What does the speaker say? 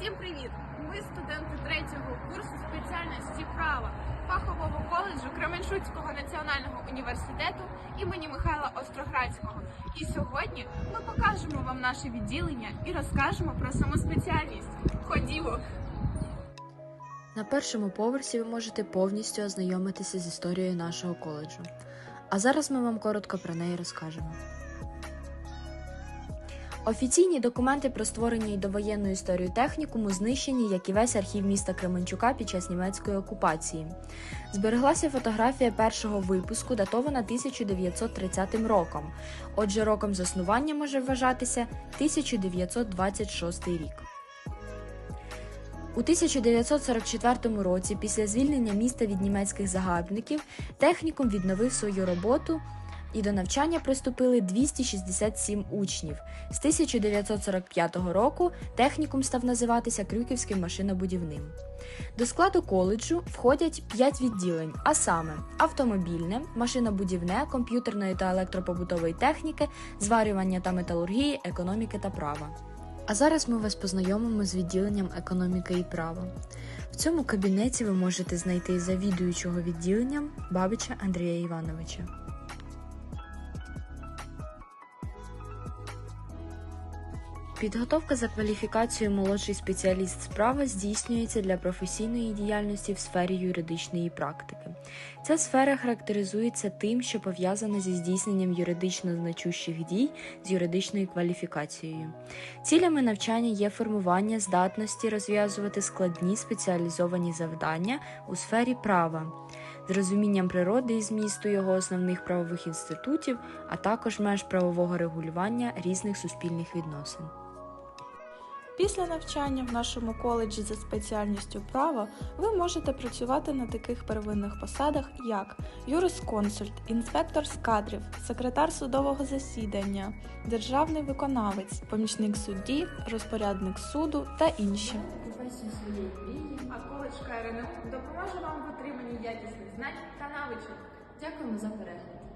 Всім привіт! Ми студенти третього курсу спеціальності права фахового коледжу Кременчуцького національного університету імені Михайла Остроградського. І сьогодні ми покажемо вам наше відділення і розкажемо про саму спеціальність. Ходімо! На першому поверсі ви можете повністю ознайомитися з історією нашого коледжу. А зараз ми вам коротко про неї розкажемо. Офіційні документи про створення і довоєнну історію технікуму знищені, як і весь архів міста Кременчука під час німецької окупації. Збереглася фотографія першого випуску, датована 1930 роком. Отже, роком заснування може вважатися 1926 рік. У 1944 році, після звільнення міста від німецьких загарбників, технікум відновив свою роботу і до навчання приступили 267 учнів. З 1945 року технікум став називатися Крюківським машинобудівним. До складу коледжу входять 5 відділень, а саме автомобільне, машинобудівне, комп'ютерної та електропобутової техніки, зварювання та металургії, економіки та права. А зараз ми вас познайомимо з відділенням економіки і права. В цьому кабінеті ви можете знайти завідуючого відділенням Бабича Андрія Івановича. Підготовка за кваліфікацією молодший спеціаліст справа здійснюється для професійної діяльності в сфері юридичної практики. Ця сфера характеризується тим, що пов'язана зі здійсненням юридично значущих дій з юридичною кваліфікацією. Цілями навчання є формування здатності розв'язувати складні спеціалізовані завдання у сфері права, з розумінням природи і змісту його основних правових інститутів, а також меж правового регулювання різних суспільних відносин. Після навчання в нашому коледжі за спеціальністю право ви можете працювати на таких первинних посадах, як юрисконсульт, інспектор з кадрів, секретар судового засідання, державний виконавець, помічник судді, розпорядник суду та інші. А коледж КРНУ допоможе вам в отриманні якісних знань та навичок. Дякуємо за перегляд.